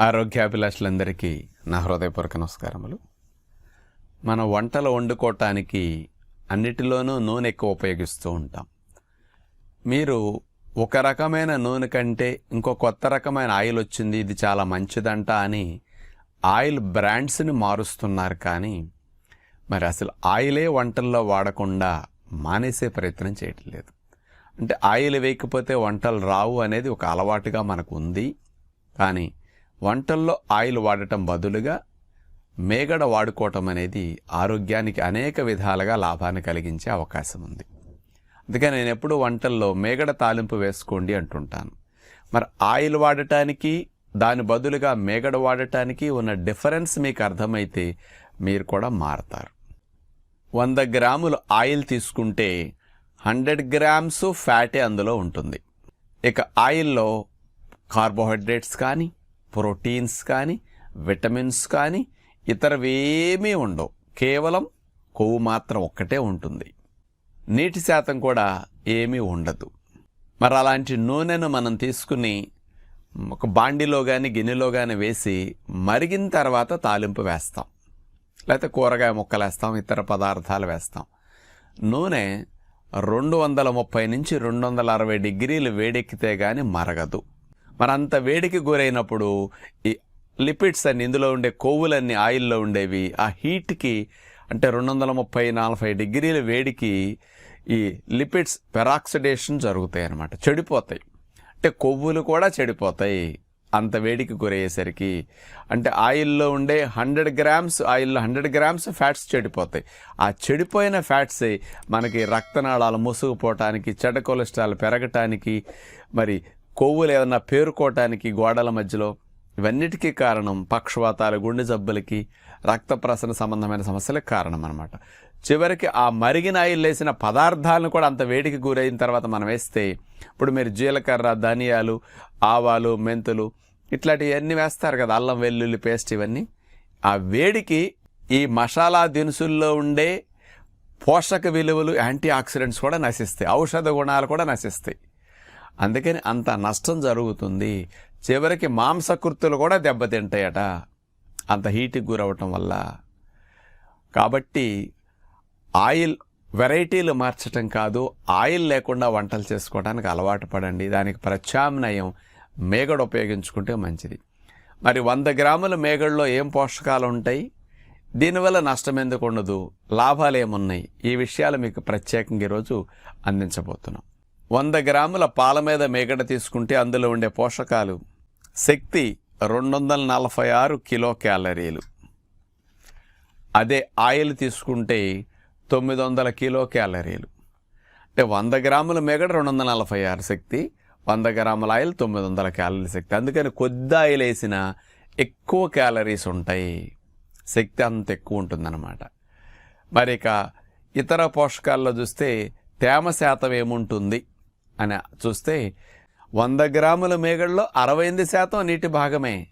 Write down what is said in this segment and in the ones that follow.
ఆరోగ్యాభిలాషులందరికీ నా హృదయపూర్వక నమస్కారములు. మన వంటలు వండుకోవటానికి అన్నిటిలోనూ నూనె ఎక్కువ ఉపయోగిస్తూ ఉంటాం. మీరు ఒక రకమైన నూనె కంటే ఇంకో కొత్త రకమైన ఆయిల్ వచ్చింది ఇది చాలా మంచిదంట అని ఆయిల్ బ్రాండ్స్ని మారుస్తున్నారు కానీ మరి అసలు ఆయిలే వంటల్లో వాడకుండా మానేసే ప్రయత్నం చేయటం లేదు. అంటే ఆయిల్ వేయకపోతే వంటలు రావు అనేది ఒక అలవాటుగా మనకు ఉంది. కానీ వంటల్లో ఆయిల్ వాడటం బదులుగా మేగడ వాడుకోవటం అనేది ఆరోగ్యానికి అనేక విధాలుగా లాభాన్ని కలిగించే అవకాశం ఉంది. అందుకని నేను ఎప్పుడూ వంటల్లో మేగడ తాలింపు వేసుకోండి అంటుంటాను. మరి ఆయిల్ వాడటానికి దాని బదులుగా మేగడ వాడటానికి ఉన్న డిఫరెన్స్ మీకు అర్థమైతే మీరు కూడా మారతారు. వంద గ్రాములు ఆయిల్ తీసుకుంటే హండ్రెడ్ గ్రామ్స్ ఫ్యాటే అందులో ఉంటుంది. ఇక ఆయిల్లో కార్బోహైడ్రేట్స్ కానీ ప్రోటీన్స్ కానీ విటమిన్స్ కానీ ఇతరవేమీ ఉండవు. కేవలం కొవ్వు మాత్రం ఒక్కటే ఉంటుంది. నీటి శాతం కూడా ఏమీ ఉండదు. మరి అలాంటి నూనెను మనం తీసుకుని ఒక బాండిలో కానీ గిన్నెలో కానీ వేసి మరిగిన తర్వాత తాలింపు వేస్తాం. లేకపోతే కూరగాయ ముక్కలు వేస్తాం ఇతర పదార్థాలు వేస్తాం. నూనె రెండు వందల ముప్పై నుంచి రెండు వందల అరవై డిగ్రీలు వేడెక్కితే కానీ మరగదు. మరి అంత వేడికి గురైనప్పుడు ఈ లిపిడ్స్ అన్ని ఇందులో ఉండే కొవ్వులన్నీ ఆయిల్లో ఉండేవి. ఆ హీట్కి అంటే రెండు వందల ముప్పై నలభై డిగ్రీల వేడికి ఈ లిపిడ్స్ పెరాక్సిడేషన్ జరుగుతాయి అన్నమాట చెడిపోతాయి. అంటే కొవ్వులు కూడా చెడిపోతాయి అంత వేడికి గురయ్యేసరికి. అంటే ఆయిల్లో ఉండే హండ్రెడ్ గ్రామ్స్ ఆయిల్లో హండ్రెడ్ గ్రామ్స్ ఫ్యాట్స్ చెడిపోతాయి. ఆ చెడిపోయిన ఫ్యాట్స్ మనకి రక్తనాళాలు మూసుకుపోవటానికి చెడ్డ కొలెస్ట్రాల్ పెరగటానికి మరి కొవ్వులు ఏదన్నా పేరుకోవటానికి గోడల మధ్యలో ఇవన్నిటికీ కారణం పక్షవాతాలు గుండె జబ్బులకి రక్త ప్రసరణ సంబంధమైన సమస్యలకు కారణం అనమాట చివరికి ఆ మరిగిన ఆయిల్ వేసిన పదార్థాలను కూడా అంత వేడికి గురైన తర్వాత మనం వేస్తే ఇప్పుడు మీరు జీలకర్ర ధనియాలు ఆవాలు మెంతులు ఇట్లాంటివన్నీ వేస్తారు కదా అల్లం వెల్లుల్లి పేస్ట్ ఇవన్నీ. ఆ వేడికి ఈ మసాలా దినుసుల్లో ఉండే పోషక విలువలు యాంటీ ఆక్సిడెంట్స్ కూడా నశిస్తాయి ఔషధ గుణాలు కూడా నశిస్తాయి. అందుకని అంత నష్టం జరుగుతుంది. చివరికి మాంసకృతులు కూడా దెబ్బతింటాయట. అంత హీట్కి గురవటం వల్ల. కాబట్టి ఆయిల్ వెరైటీలు మార్చటం కాదు ఆయిల్ లేకుండా వంటలు చేసుకోవడానికి అలవాటు పడండి. దానికి ప్రత్యామ్నాయం మేగడ ఉపయోగించుకుంటే మంచిది. మరి వంద గ్రాముల మేగడలో ఏం పోషకాలు ఉంటాయి? దీనివల్ల నష్టం ఎందుకు ఉండదు? లాభాలు ఏమున్నాయి? ఈ విషయాలు మీకు ప్రత్యేకంగా ఈరోజు అందించబోతున్నాం. వంద గ్రాముల పాల మీద మేకడ తీసుకుంటే అందులో ఉండే పోషకాలు శక్తి రెండు వందల నలభై ఆరు కిలో క్యాలరీలు అదే ఆయిల్ తీసుకుంటే తొమ్మిది వందల కిలో క్యాలరీలు అంటే వంద గ్రాముల మేకడ రెండు వందల నలభై ఆరు శక్తి వంద గ్రాముల ఆయిల్ తొమ్మిది వందల క్యాలరీ శక్తి. అందుకని కొద్ది ఆయిల్ వేసిన ఎక్కువ క్యాలరీస్ ఉంటాయి. శక్తి అంత ఎక్కువ ఉంటుందన్నమాట. మరి ఇక ఇతర పోషకాల్లో చూస్తే తేమ శాతం ఏముంటుంది? అని చూస్తే వంద గ్రాముల మేగడలో అరవై ఎనిమిది శాతం నీటి భాగమే.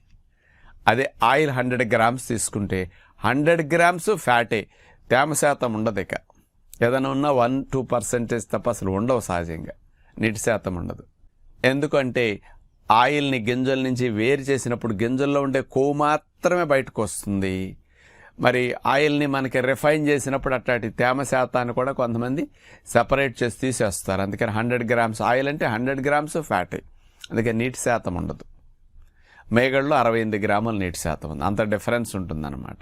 అదే ఆయిల్ హండ్రెడ్ గ్రామ్స్ తీసుకుంటే హండ్రెడ్ గ్రామ్స్ ఫ్యాటే. తేమ శాతం ఉండదు ఇక. ఏదైనా ఉన్నా వన్ టూ పర్సెంటేజ్ తప్ప అసలు ఉండవు సహజంగా. నీటి శాతం ఉండదు. ఎందుకంటే ఆయిల్ని గింజల నుంచి వేరు చేసినప్పుడు గింజల్లో ఉండే కొవ్వు మాత్రమే బయటకు వస్తుంది. మరి ఆయిల్ని మనకి రిఫైన్ చేసినప్పుడు అట్లాంటి తేమ శాతాన్ని కూడా కొంతమంది సెపరేట్ చేసి తీసేస్తారు. అందుకని హండ్రెడ్ గ్రామ్స్ ఆయిల్ అంటే హండ్రెడ్ గ్రామ్స్ ఫ్యాటే. అందుకని నీటి శాతం ఉండదు. మేగడలో అరవై ఎనిమిది గ్రాముల నీటి శాతం ఉంది. అంత డిఫరెన్స్ ఉంటుందన్నమాట.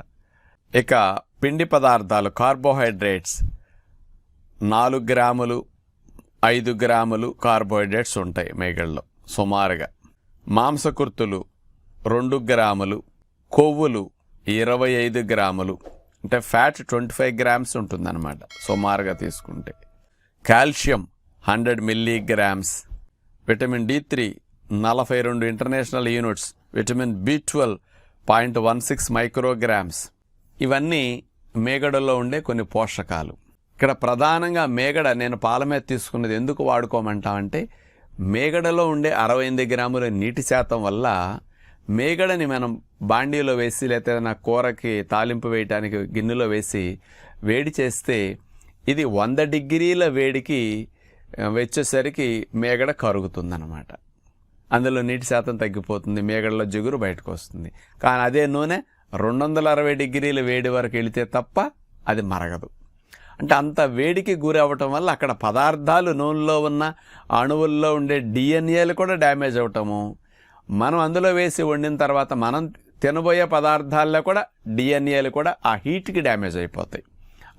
ఇక పిండి పదార్థాలు కార్బోహైడ్రేట్స్. నాలుగు గ్రాములు ఐదు గ్రాములు కార్బోహైడ్రేట్స్ ఉంటాయి మేగడలో సుమారుగా. మాంసకృతులు రెండు గ్రాములు. కొవ్వులు ఇరవై ఐదు గ్రాములు. అంటే ఫ్యాట్ ట్వంటీ ఫైవ్ గ్రామ్స్ ఉంటుందన్నమాట. సుమారుగా తీసుకుంటే. Calcium hundred milligrams. Vitamin D three నలభై రెండు international units. Vitamin B twelve point one six micrograms. ఇవన్నీ మేగడలో ఉండే కొన్ని పోషకాలు. ఇక్కడ ప్రధానంగా మేగడ నేను పాల మీద తీసుకున్నది ఎందుకు వాడుకోమంటామంటే మేగడలో ఉండే అరవై ఎనిమిది గ్రాముల నీటి శాతం వల్ల మేగడని మనం బాండీలో వేసి లేకపోతే ఏదైనా కూరకి తాలింపు వేయటానికి గిన్నెలో వేసి వేడి చేస్తే ఇది వంద డిగ్రీల వేడికి వచ్చేసరికి మేగడ కరుగుతుందన్నమాట. అందులో నీటి శాతం తగ్గిపోతుంది మేగడలో జిగురు బయటకు వస్తుంది. కానీ అదే నూనె రెండు వందల అరవై డిగ్రీల వేడి వరకు వెళితే తప్ప అది మరగదు. అంటే అంత వేడికి గురి అవ్వటం వల్ల అక్కడ పదార్థాలు నూనెలో ఉన్న అణువుల్లో ఉండే డిఎన్ఏలు కూడా డ్యామేజ్ అవటము మనం అందులో వేసి వండిన తర్వాత మనం తినబోయే పదార్థాల్లో కూడా డిఎన్ఏలు కూడా ఆ హీట్కి డ్యామేజ్ అయిపోతాయి.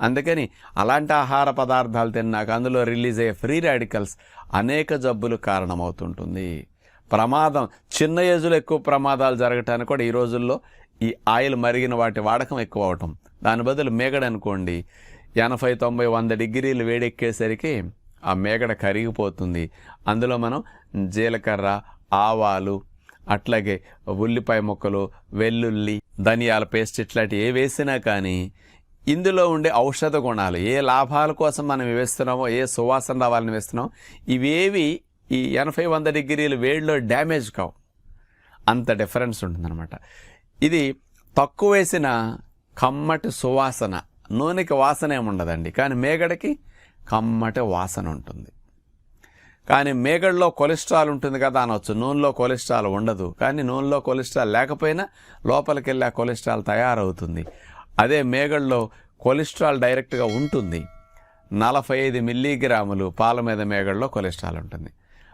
అందుకని అలాంటి ఆహార పదార్థాలు తిన్నాక అందులో రిలీజ్ అయ్యే ఫ్రీ రాడికల్స్ అనేక జబ్బులు కారణమవుతుంటుంది. ప్రమాదం చిన్న ఏజ్లో ఎక్కువ ప్రమాదాలు జరగటానికి కూడా ఈ రోజుల్లో ఈ ఆయిల్ మరిగిన వాటి వాడకం ఎక్కువ అవటం దాని బదులు మేగడ అనుకోండి ఎనభై తొంభై వంద డిగ్రీలు వేడెక్కేసరికి ఆ మేగడ కరిగిపోతుంది. అందులో మనం జీలకర్ర ఆవాలు అట్లాగే ఉల్లిపాయ ముక్కలు వెల్లుల్లి ధనియాల పేస్ట్ ఇట్లాంటి ఏ వేసినా కానీ ఇందులో ఉండే ఔషధ గుణాలు ఏ లాభాల కోసం మనం వేస్తున్నామో ఏ సువాసన రావాలని వేస్తున్నామో ఇవేవి ఈ ఎనభై వంద డిగ్రీలు వేడిలో డ్యామేజ్ కావు. అంత డిఫరెన్స్ ఉంటుందన్నమాట. ఇది తక్కువ వేసిన కమ్మటి సువాసన నూనెకి వాసన ఏముండదండి. కానీ మేగడకి కమ్మటి వాసన ఉంటుంది. కానీ మేగడ్లో కొలెస్ట్రాల్ ఉంటుంది కదా అనొచ్చు. నూనెలో కొలెస్ట్రాల్ ఉండదు. కానీ నూనెలో కొలెస్ట్రాల్ లేకపోయినా లోపలికి వెళ్ళి ఆ కొలెస్ట్రాల్ తయారవుతుంది. అదే మేగడ్లో కొలెస్ట్రాల్ డైరెక్ట్గా ఉంటుంది. నలభై ఐదు మిల్లీగ్రాములు పాల మీద మేగడ్లో కొలెస్ట్రాల్ ఉంటుంది.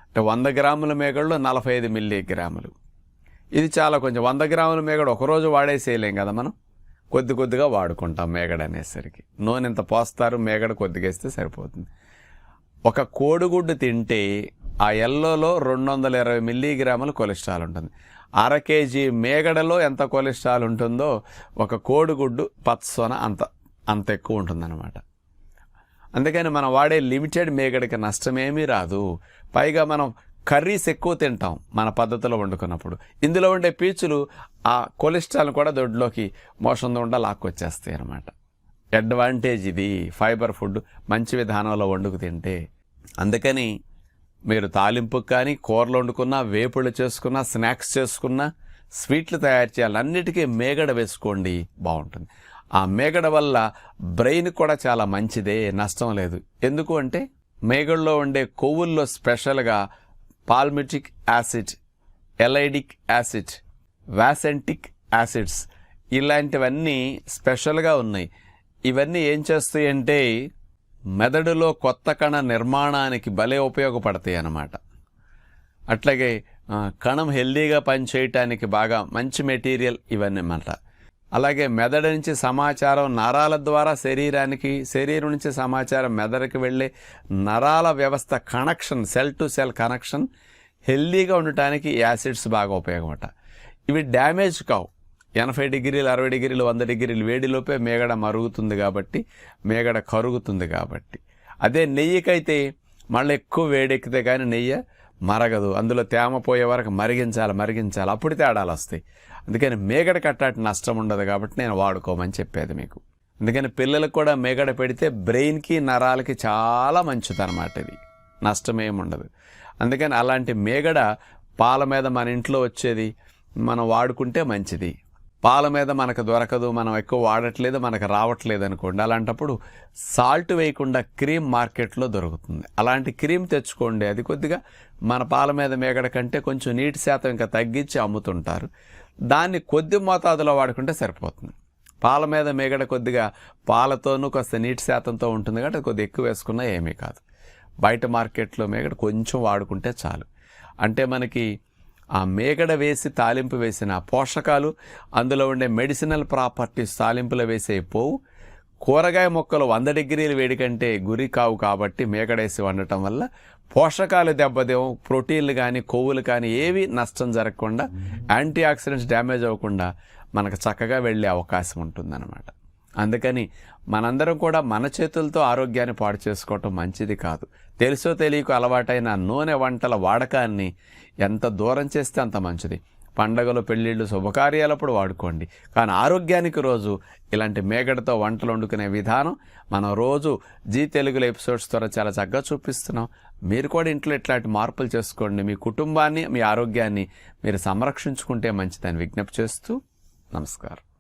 అంటే వంద గ్రాముల మేగడ్లో నలభై ఐదు మిల్లీగ్రాములు. ఇది చాలా కొంచెం వంద గ్రాముల మేగడ ఒకరోజు వాడేసేయలేం కదా మనం? కొద్ది కొద్దిగా వాడుకుంటాం మేగడ అనేసరికి నూనె ఇంత పోస్తారు మేగడ కొద్దిగా వేస్తే సరిపోతుంది. ఒక కోడిగుడ్డు తింటే ఆ ఎల్లోలో రెండు వందల ఇరవై మిల్లీగ్రాముల కొలెస్ట్రాల్ ఉంటుంది. అర కేజీ మేగడలో ఎంత కొలెస్ట్రాల్ ఉంటుందో ఒక కోడిగుడ్డు పచ్చసొన అంత అంత ఎక్కువ ఉంటుందన్నమాట. అందుకని మనం వాడే లిమిటెడ్ మేగడకి నష్టమేమీ రాదు. పైగా మనం కర్రీస్ ఎక్కువ తింటాం మన పద్ధతిలో వండుకున్నప్పుడు. ఇందులో ఉండే పీచులు ఆ కొలెస్ట్రాల్ కూడా దొడ్లోకి మోషన్ ఉండా లాక్కొచ్చేస్తాయి అన్నమాట అడ్వాంటేజ్ ఇది ఫైబర్ ఫుడ్ మంచి విధానంలో వండుకు తింటే. అందుకని మీరు తాలింపు కానీ కూరలు వండుకున్నా వేపుళ్ళు చేసుకున్నా స్నాక్స్ చేసుకున్నా స్వీట్లు తయారు చేయాలి. అన్నిటికీ మేగడ వేసుకోండి బాగుంటుంది. ఆ మేగడ వల్ల బ్రెయిన్ కూడా చాలా మంచిదే నష్టం లేదు. ఎందుకు అంటే మేగడలో ఉండే కొవ్వుల్లో స్పెషల్గా palmitic acid elaidic acid vaccenic acids ఇలాంటివన్నీ స్పెషల్గా ఉన్నాయి. ఇవన్నీ ఏం చేస్తాయంటే మెదడులో కొత్త కణ నిర్మాణానికి భలే ఉపయోగపడతాయి అన్నమాట. అట్లాగే కణం హెల్దీగా పనిచేయటానికి బాగా మంచి మెటీరియల్ ఇవన్నీ అన్నమాట అలాగే మెదడు నుంచి సమాచారం నరాల ద్వారా శరీరానికి శరీరం నుంచి సమాచారం మెదడుకి వెళ్ళే నరాల వ్యవస్థ connection cell to cell connection హెల్దీగా ఉండటానికి యాసిడ్స్ బాగా ఉపయోగపడ ఇవి డ్యామేజ్ కావు. ఎనభై డిగ్రీలు అరవై డిగ్రీలు వంద డిగ్రీలు వేడిలోపే మేగడ మరుగుతుంది కాబట్టి మేగడ కరుగుతుంది కాబట్టి. అదే నెయ్యికైతే మళ్ళీ ఎక్కువ వేడెక్కితే కానీ నెయ్యి మరగదు. అందులో తేమ పోయే వరకు మరిగించాలి మరిగించాలి. అప్పుడు తేడాలు వస్తాయి. అందుకని మేగడ కట్టాటి నష్టం ఉండదు కాబట్టి నేను వాడుకోమని చెప్పేది మీకు. అందుకని పిల్లలకు కూడా మేగడ పెడితే బ్రెయిన్కి నరాలకి చాలా మంచిదన్నమాట ఇది. నష్టమేం ఉండదు. అందుకని అలాంటి మేగడ పాల మీద మన ఇంట్లో వచ్చేది మనం వాడుకుంటే మంచిది. పాల మీద మనకు దొరకదు మనం ఎక్కువ వాడట్లేదు మనకు రావట్లేదు అనుకోండి అలాంటప్పుడు సాల్ట్ వేయకుండా క్రీమ్ మార్కెట్లో దొరుకుతుంది. అలాంటి క్రీమ్ తెచ్చుకోండి. అది కొద్దిగా మన పాల మీద మేగడ కంటే కొంచెం నీటి శాతం ఇంకా తగ్గించి అమ్ముతుంటారు. దాన్ని కొద్ది మోతాదులో వాడుకుంటే సరిపోతుంది. పాల మీద మేగడ కొద్దిగా పాలతోనూ కాస్త నీటి శాతంతో ఉంటుంది కాబట్టి కొద్దిగా ఎక్కువ వేసుకున్నా ఏమీ కాదు. బయట మార్కెట్లో మేగడ కొంచెం వాడుకుంటే చాలు. అంటే మనకి ఆ మేగడ వేసి తాలింపు వేసిన పోషకాలు అందులో ఉండే మెడిసినల్ ప్రాపర్టీస్ తాలింపులో వేసే పోవు కూరగాయ మొక్కలు వంద డిగ్రీల వేడి కంటే గురి కావు కాబట్టి మేకడేసి వండటం వల్ల పోషకాలు దెబ్బదేమో ప్రోటీన్లు కానీ కొవ్వులు కానీ ఏవి నష్టం జరగకుండా యాంటీ ఆక్సిడెంట్స్ డ్యామేజ్ అవ్వకుండా మనకు చక్కగా వెళ్ళే అవకాశం ఉంటుందన్నమాట. అందుకని మనందరం కూడా మన చేతులతో ఆరోగ్యాన్ని పాడు చేసుకోవటం మంచిది కాదు. తెలుసో తెలియక అలవాటైన నూనె వంటల వాడకాన్ని ఎంత దూరం చేస్తే అంత మంచిది. పండగలు పెళ్ళిళ్ళు శుభకార్యాలప్పుడు వాడుకోండి. కానీ ఆరోగ్యానికి రోజు ఇలాంటి మేగడతో వంటలు వండుకునే విధానం మనం రోజు జీ తెలుగులో ఎపిసోడ్స్ ద్వారా చాలా చక్కగా చూపిస్తున్నాం. మీరు కూడా ఇంట్లో ఇట్లాంటి మార్పులు చేసుకోండి. మీ కుటుంబాన్ని మీ ఆరోగ్యాన్ని మీరు సంరక్షించుకుంటే మంచిదని విజ్ఞప్తి చేస్తూ నమస్కారం.